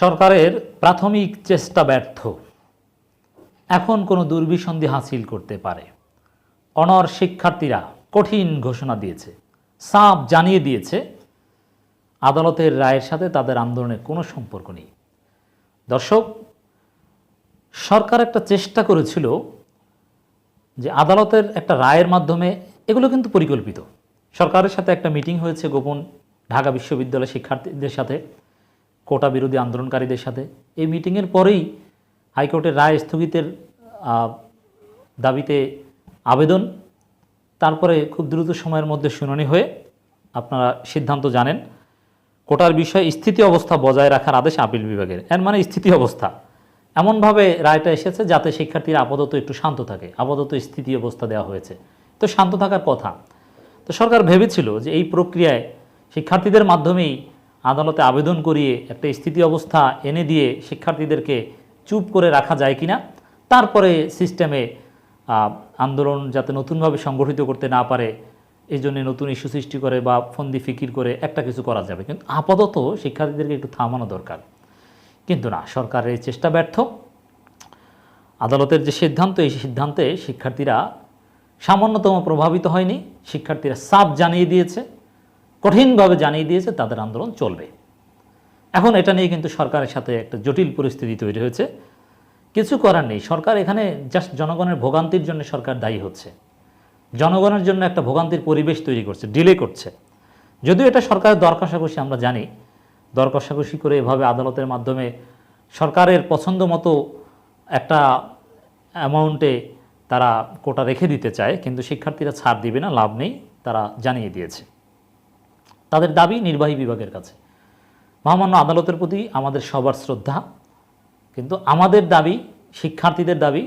সরকারের প্রাথমিক চেষ্টা ব্যর্থ। এখন কোনো দুর্বিসন্ধি হাসিল করতে পারে। অনর শিক্ষার্থীরা কঠিন ঘোষণা দিয়েছে সাপ জানিয়ে দিয়েছে। আদালতের রায়ের সাথে তাদের আন্দোলনের কোনো সম্পর্ক নেই। দর্শক, সরকার একটা চেষ্টা করেছিল যে আদালতের একটা রায়ের মাধ্যমে এগুলো কিন্তু পরিকল্পিত। সরকারের সাথে একটা মিটিং হয়েছে গোপন ঢাকা বিশ্ববিদ্যালয় শিক্ষার্থীদের সাথে। কোটা বিরোধী আন্দোলনকারীদের সাথে। এই মিটিংয়ের পরেই হাইকোর্টের রায় স্থগিতের দাবিতে আবেদন। তারপরে খুব দ্রুত সময়ের মধ্যে শুনানি হয়ে আপনারা সিদ্ধান্ত জানেন। কোটার বিষয়ে স্থিতি অবস্থা বজায় রাখার আদেশ আপিল বিভাগের। এর মানে স্থিতি অবস্থা। এমনভাবে রায়টা এসেছে যাতে শিক্ষার্থীরা আপাতত একটু শান্ত থাকে। আপাতত স্থিতি অবস্থা দেওয়া হয়েছে। তো শান্ত থাকার কথা। তো সরকার ভেবেছিল যে এই প্রক্রিয়ায় শিক্ষার্থীদের মাধ্যমেই আদালতে আবেদন করিয়ে একটা স্থিতি অবস্থা এনে দিয়ে শিক্ষার্থীদেরকে চুপ করে রাখা যায় কিনা, তারপরে সিস্টেমে আন্দোলন যাতে নতুনভাবে সংগঠিত করতে না পারে এই জন্য নতুন ইস্যু সৃষ্টি করে বা ফন্দি ফিকির করে একটা কিছু করা যাবে। কিন্তু আপাতত শিক্ষার্থীদেরকে একটু থামানো দরকার। কিন্তু না সরকারের এই চেষ্টা ব্যর্থ। আদালতের যে সিদ্ধান্ত, এই সিদ্ধান্তে শিক্ষার্থীরা সামান্যতম প্রভাবিত হয়নি। শিক্ষার্থীরা সাপ জানিয়ে দিয়েছে। কঠিনভাবে জানিয়ে দিয়েছে, তাদের আন্দোলন চলবে। এখন এটা নিয়ে কিন্তু সরকারের সাথে একটা জটিল পরিস্থিতি তৈরি হয়েছে। কিছু করার নেই। সরকার এখানে জাস্ট জনগণের ভোগান্তির জন্য সরকার দায়ী হচ্ছে। জনগণের জন্য একটা ভোগান্তির পরিবেশ তৈরি করছে ডিলে করছে। যদিও এটা সরকারের দর কষাকষি আমরা জানি। দর করে এভাবে আদালতের মাধ্যমে সরকারের পছন্দ মতো একটা অ্যামাউন্টে তারা কোটা রেখে দিতে চায়, কিন্তু শিক্ষার্থীরা ছাড় দিবে না, লাভ নেই, তারা জানিয়ে দিয়েছে। তাদের দাবি নির্বাহী বিভাগের কাছে। মহামান্য আদালতের প্রতি আমাদের সবার শ্রদ্ধা, কিন্তু আমাদের দাবি, শিক্ষার্থীদের দাবি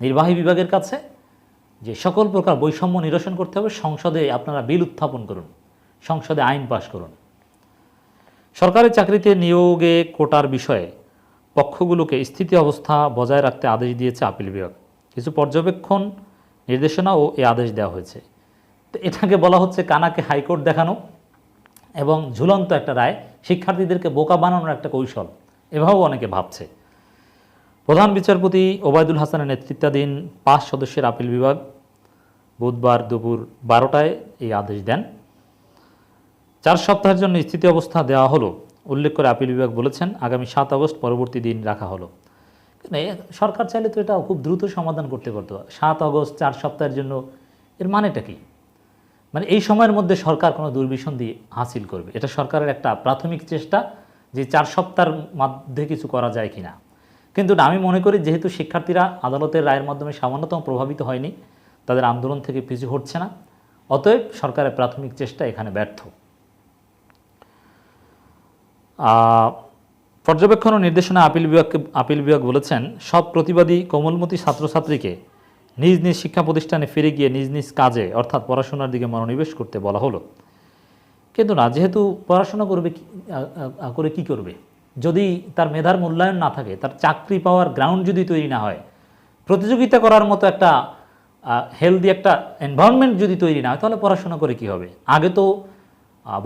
নির্বাহী বিভাগের কাছে যে সকল প্রকার বৈষম্য নিরসন করতে হবে, সংসদে আপনারা বিল উত্থাপন করুন, সংসদে আইন পাশ করুন। সরকারি চাকরিতে নিয়োগে কোটার বিষয়ে পক্ষগুলোকে স্থিতি অবস্থা বজায় রাখতে আদেশ দিয়েছে আপিল বিভাগ। কিছু পর্যবেক্ষণ নির্দেশনা ও এই আদেশ দেওয়া হয়েছে। তো এটাকে বলা হচ্ছে কানাকে হাইকোর্ট দেখানো। এবং ঝুলন্ত একটা রায়, শিক্ষার্থীদেরকে বোকা বানানোর একটা কৌশল। এভাবেও অনেকে ভাবছে। প্রধান বিচারপতি ওবায়দুল হাসানের নেতৃত্বাধীন পাঁচ সদস্যের আপিল বিভাগ বুধবার দুপুর বারোটায় এই আদেশ দেন। চার সপ্তাহের জন্য স্থিতি অবস্থা দেওয়া হলো, উল্লেখ করে আপিল বিভাগ বলেছেন, আগামী সাত আগস্ট পরবর্তী দিন রাখা হলো। সরকার চাইলে তো এটা খুব দ্রুত সমাধান করতে পারতো। সাত আগস্ট, চার সপ্তাহের জন্য, এর মানেটা কি? মানে এই সময়ের মধ্যে সরকার কোনো দুর্বিসন্ধি হাসিল করবে। এটা সরকারের একটা প্রাথমিক চেষ্টা যে চার সপ্তাহের মধ্যে কিছু করা যায় কি না কিন্তু আমি মনে করি যেহেতু শিক্ষার্থীরা আদালতের রায়ের মাধ্যমে সামান্যতম প্রভাবিত হয়নি, তাদের আন্দোলন থেকে পিছু হটছে না। অতএব সরকারের প্রাথমিক চেষ্টা এখানে ব্যর্থ। পর্যবেক্ষণ ও নির্দেশনা আপিল বিভাগকে আপিল বিভাগ বলেছেন, সব প্রতিবাদী কোমলমতি ছাত্রছাত্রীকে নিজ নিজ শিক্ষা প্রতিষ্ঠানে ফিরে গিয়ে নিজ নিজ কাজে, অর্থাৎ পড়াশোনার দিকে মনোনিবেশ করতে বলা হলো। কিন্তু না, যেহেতু পড়াশোনা করবে করে কি করবে? যদি তার মেধার মূল্যায়ন না থাকে, তার চাকরি পাওয়ার গ্রাউন্ড যদি তৈরি না হয়, প্রতিযোগিতা করার মতো একটা হেলদি একটা এনভায়রনমেন্ট যদি তৈরি না হয়, তাহলে পড়াশোনা করে কি হবে? আগে তো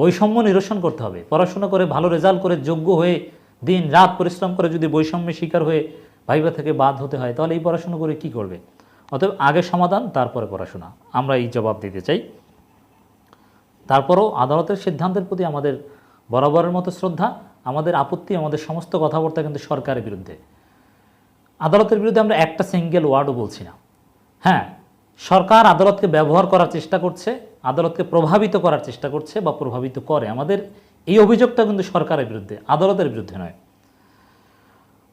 বৈষম্য নিরসন করতে হবে। পড়াশোনা করে ভালো রেজাল্ট করে যোগ্য হয়ে দিন রাত পরিশ্রম করে যদি বৈষম্যের শিকার হয়ে ভাইবা থেকে বাদ হতে হয়, তাহলে এই পড়াশোনা করে কি করবে? অতএব আগে সমাধান, তারপরে পড়াশোনা। আমরা এই জবাব দিতে চাই। তারপরও আদালতের সিদ্ধান্তের প্রতি আমাদের বরাবরের মতো শ্রদ্ধা, আমাদের আপত্তি, আমাদের সমস্ত কথাবার্তা কিন্তু সরকারের বিরুদ্ধে। আদালতের বিরুদ্ধে আমরা একটা সিঙ্গেল ওয়ার্ডও বলছি না। হ্যাঁ সরকার আদালতকে ব্যবহার করার চেষ্টা করছে, আদালতকে প্রভাবিত করার চেষ্টা করছে বা প্রভাবিত করে। আমাদের এই অভিযোগটা কিন্তু সরকারের বিরুদ্ধে, আদালতের বিরুদ্ধে নয়।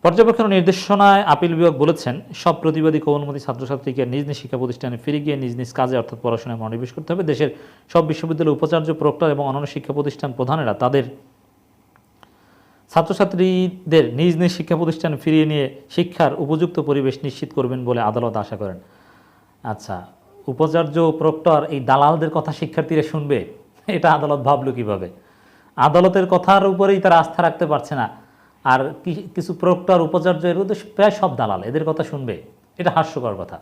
পর্যবেক্ষণ নির্দেশনায় আপিল বিভাগ বলেছেন, সব প্রতিবাদী কোমলমতি ছাত্রছাত্রীকে নিজ নিজ শিক্ষা প্রতিষ্ঠানে ফিরে গিয়ে নিজ নিজ কাজে, অর্থাৎ পড়াশোনায় মনোনিবেশ করতে হবে। দেশের সব বিশ্ববিদ্যালয় উপাচার্য, প্রক্টর এবং অন্যান্য শিক্ষা প্রতিষ্ঠান প্রধানেরা তাদের ছাত্রছাত্রীদের নিজ নিজ শিক্ষা প্রতিষ্ঠানে ফিরিয়ে নিয়ে শিক্ষার উপযুক্ত পরিবেশ নিশ্চিত করবেন বলে আদালত আশা করেন। আচ্ছা উপাচার্য, প্রক্টর এই দালালদের কথা শিক্ষার্থীরা শুনবে? এটা আদালত ভাবলো কীভাবে? আদালতের কথার উপরেই তারা আস্থা রাখতে পারছে না। আর কিছু প্রক্টর উপাচার্য এর প্রায় সব দালাল, এদের কথা শুনবে। এটা হাস্যকর কথা।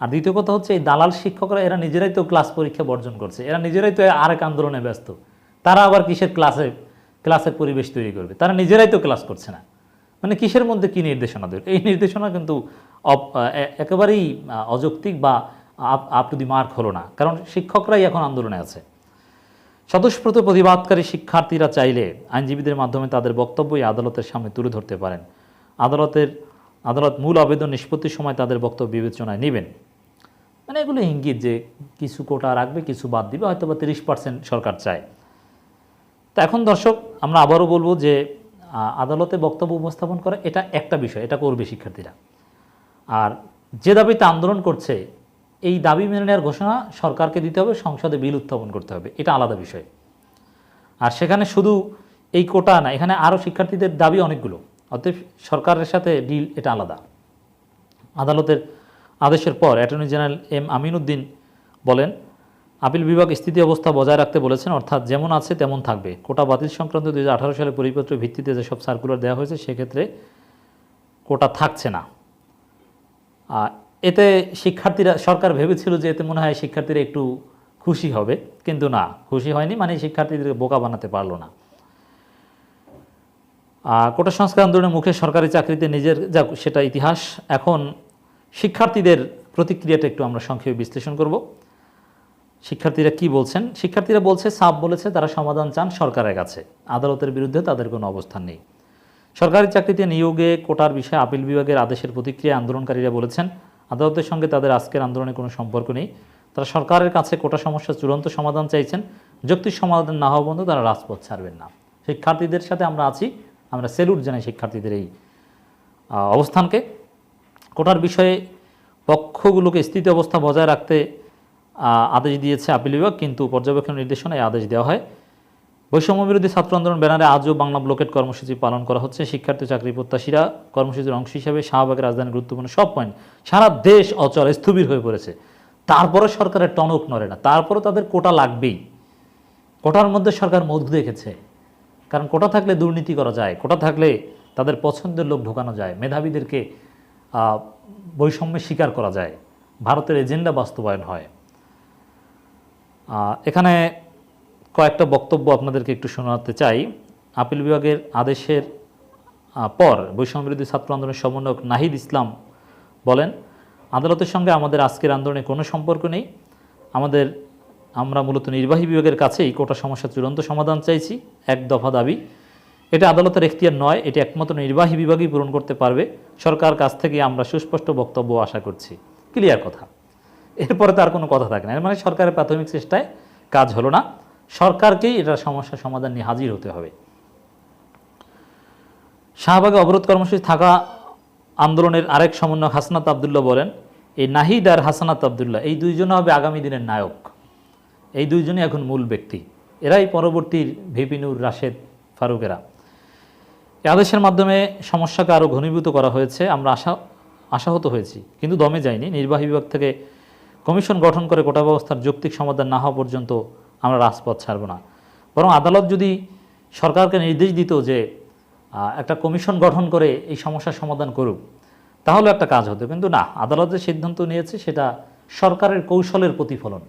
আর দ্বিতীয় কথা হচ্ছে, এই দালাল শিক্ষকরা, এরা নিজেরাই তো ক্লাস পরীক্ষা বর্জন করছে। এরা নিজেরাই তো আরেক আন্দোলনে ব্যস্ত। তারা আবার কিসের ক্লাসে, ক্লাসের পরিবেশ তৈরি করবে? তারা নিজেরাই তো ক্লাস করছে না। মানে কিসের মধ্যে কি নির্দেশনা দেবে এই নির্দেশনা কিন্তু একেবারেই অযৌক্তিক বা আপ টু দি মার্ক হলো না। কারণ শিক্ষকরাই এখন আন্দোলনে আছে। স্বতঃস্ফূর্ত প্রতিবাদকারী শিক্ষার্থীরা চাইলে আইনজীবীদের মাধ্যমে তাদের বক্তব্যই আদালতের সামনে তুলে ধরতে পারেন। আদালতের, আদালত মূল আবেদন নিষ্পত্তির সময় তাদের বক্তব্য বিবেচনায় নেবেন। মানে এগুলো ইঙ্গিত যে কিছু কোটা রাখবে, কিছু বাদ দিবে হয়তো বা তিরিশ পার্সেন্ট সরকার চায়। তো এখন দর্শক, আমরা আবারও বলব যে আদালতে বক্তব্য উপস্থাপন করা এটা একটা বিষয়, এটা করবে শিক্ষার্থীরা। আর যে দাবিতে আন্দোলন করছে এই দাবি মেনে নেওয়ার ঘোষণা সরকারকে দিতে হবে, সংসদে বিল উত্থাপন করতে হবে। এটা আলাদা বিষয়। আর সেখানে শুধু এই কোটা না, এখানে আরও শিক্ষার্থীদের দাবি অনেকগুলো। অতএব সরকারের সাথে ডিল এটা আলাদা। আদালতের আদেশের পর অ্যাটর্নি জেনারেল এম আমিনউদ্দিন বলেন, আপিল বিভাগ স্থিতি অবস্থা বজায় রাখতে বলেছেন, অর্থাৎ যেমন আছে তেমন থাকবে। কোটা বাতিল সংক্রান্ত দু হাজার আঠারো সালের পরিপত্রের ভিত্তিতে যেসব সার্কুলার দেওয়া হয়েছে, সেক্ষেত্রে কোটা থাকছে না। এতে শিক্ষার্থীরা, সরকার ভেবেছিল যে এতে মনে হয় শিক্ষার্থীরা একটু খুশি হবে, কিন্তু না, খুশি হয়নি মানে শিক্ষার্থীদেরকে বোকা বানাতে পারল না। কোটা সংস্কার আন্দোলনের মুখে সরকারি চাকরিতে নিজের যা সেটা ইতিহাস, এখন শিক্ষার্থীদের প্রতিক্রিয়াটা একটু আমরা সংক্ষেপে বিশ্লেষণ করব। শিক্ষার্থীরা কি বলছেন? শিক্ষার্থীরা বলছে সাপ বলেছে, তারা সমাধান চান সরকারের কাছে। আদালতের বিরুদ্ধে তাদের কোনো অবস্থান নেই। সরকারি চাকরিতে নিয়োগে কোটার বিষয়ে আপিল বিভাগের আদেশের প্রতিক্রিয়া আন্দোলনকারীরা বলেছেন আদালতের সঙ্গে তাদের আজকের আন্দোলনে কোনো সম্পর্ক নেই। তারা সরকারের কাছে কোটা সমস্যার চূড়ান্ত সমাধান চাইছেন। যৌক্তিক সমাধান না হওয়া পর্যন্ত তারা রাজপথ ছাড়বেন না। শিক্ষার্থীদের সাথে আমরা আছি। আমরা সেলুট জানাই শিক্ষার্থীদের এই অবস্থানকে। কোটার বিষয়ে পক্ষগুলোকে স্থিতি অবস্থা বজায় রাখতে আদেশ দিয়েছে আপিল বিভাগ, কিন্তু পর্যবেক্ষণ নির্দেশনায় আদেশ দেওয়া হয়। বৈষম্য বিরোধী ছাত্র আন্দোলন ব্যানারে আজও বাংলা ব্লকেট কর্মসূচি পালন করা হচ্ছে। শিক্ষার্থী, চাকরি প্রত্যাশীরা কর্মসূচির অংশ হিসেবে শাহবাগের রাজধানী গুরুত্বপূর্ণ সব পয়েন্ট সারা দেশ অচল, স্থবির হয়ে পড়েছে। তারপরে সরকারের টনক নড়ে না। তারপরে তাদের কোটা লাগবেই। কোটার মধ্যে সরকার মধু দেখেছে। কারণ কোটা থাকলে দুর্নীতি করা যায়, কোটা থাকলে তাদের পছন্দের লোক ঢোকানো যায়, মেধাবীদেরকে বৈষম্যের শিকার করা যায়। ভারতের এজেন্ডা বাস্তবায়ন হয়। এখানে কয়েকটা বক্তব্য আপনাদেরকে একটু শোনাতে চাই। আপিল বিভাগের আদেশের পর বৈষম্য বিরোধী ছাত্র আন্দোলনের সমন্বয়ক নাহিদ ইসলাম বলেন, আদালতের সঙ্গে আমাদের আজকের আন্দোলনে কোনো সম্পর্ক নেই। আমাদের, আমরা মূলত নির্বাহী বিভাগের কাছেই কোটা সমস্যার চূড়ান্ত সমাধান চাইছি, এক দফা দাবি। এটা আদালতের এখতিয়ার নয়, এটি একমাত্র নির্বাহী বিভাগই পূরণ করতে পারবে। সরকার কাছ থেকে আমরা সুস্পষ্ট বক্তব্য আশা করছি। ক্লিয়ার কথা। এরপরে তার কোনো কথা থাকে না, এর মানে সরকারের প্রাথমিক চেষ্টায় কাজ হলো না। সরকারকেই এটার সমস্যার সমাধান নিয়ে হাজির হতে হবে। শাহবাগে অবরোধ কর্মসূচি থাকা আন্দোলনের আরেক সমন্বয়ক হাসনাত আবদুল্লাহ বলেন, এই নাহিদ আর হাসনাত আবদুল্লাহ, এই দুইজন হবে আগামী দিনের নায়ক। এই দুইজনই এখন মূল ব্যক্তি। এরাই পরবর্তী ভিপিনুর রাশেদ ফারুকেরা। এই আদেশের মাধ্যমে সমস্যাকে আরও ঘনীভূত করা হয়েছে, আমরা আশা, আশাহত হয়েছি, কিন্তু দমে যায়নি। নির্বাহী বিভাগ থেকে কমিশন গঠন করে কোটা ব্যবস্থার যৌক্তিক সমাধান না হওয়া পর্যন্ত আমরা রাজপথ ছাড়ব না। বরং আদালত যদি সরকারকে নির্দেশ দিত যে একটা কমিশন গঠন করে এই সমস্যার সমাধান করুক তাহলে একটা কাজ হতো। কিন্তু না, আদালত যে সিদ্ধান্ত নিয়েছে সেটা সরকারের কৌশলের প্রতিফলন।